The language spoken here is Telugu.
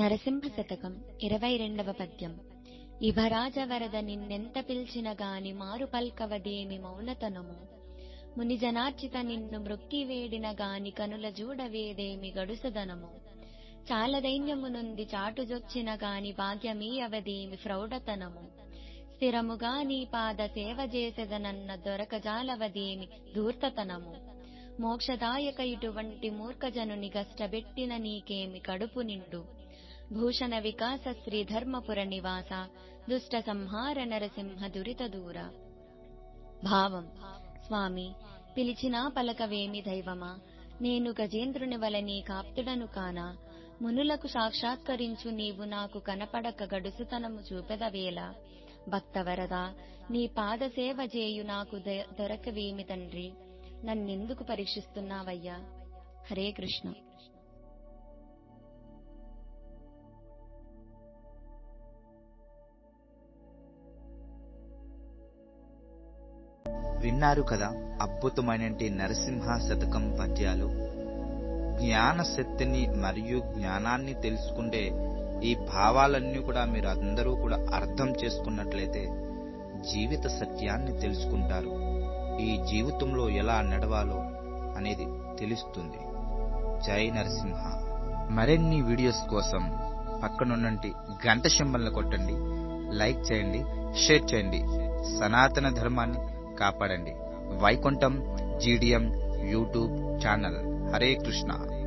నరసింహ శతకం ఇరవై రెండవ పద్యం. ఇభరాజ వరద నిన్నెంత పిలిచిన గాని మారు పల్కవదేమి మౌనతనము. మునిజనార్చిత నిన్ను మృక్కి వేడిన గాని కనుల జూడవేదేమి గడుసదనము. చాలదైన్యమునుంది చాటు చాటుజొచ్చిన గాని భాగ్యమీయవదేమి ఫ్రౌఢతనము స్థిరముగా నీ పాద సేవ చేసెదనన్న దొరకజాలవదేమి ధూర్తతనము. మోక్షదాయక ఇటువంటి మూర్ఖజనుని గష్టబెట్టిన నీకేమి కడుపు నిండు? భూషణ వికాస శ్రీ ధర్మపుర నివాస దుష్ట సంహార నరసింహ దురిత దూర. భావం స్వామి పిలిచినా పలకవేమి దైవమా? నేను గజేంద్రుని వల నీ కాప్తుడను కానా? మునులకు సాక్షాత్కరించు నీవు నాకు కనపడక గడుసుతనము చూపెదవేళ భక్తవరదా నీ పాదసేవ జేయు చేయు నాకు దొరకవేమి తండ్రి? నన్నెందుకు పరీక్షిస్తున్నావయ్యా? హరే కృష్ణ. విన్నారు కదా అద్భుతమైనటి నరసింహ శతకం పద్యాలు. జ్ఞాన శక్తిని మరియు జ్ఞానాన్ని తెలుసుకుంటే ఈ భావాలన్నీ కూడా మీరు అందరూ కూడా అర్థం చేసుకున్నట్లయితే జీవిత సత్యాన్ని తెలుసుకుంటారు. ఈ జీవితంలో ఎలా నడవాలో అనేది తెలుస్తుంది. జై నరసింహ. మరిన్ని వీడియోస్ కోసం పక్కనున్నంటి గంట సింబల్ని కొట్టండి లైక్ చేయండి షేర్ చేయండి. సనాతన ధర్మాన్ని కాపాడండి. Vaikuntham GDM YouTube channel. Hare Krishna.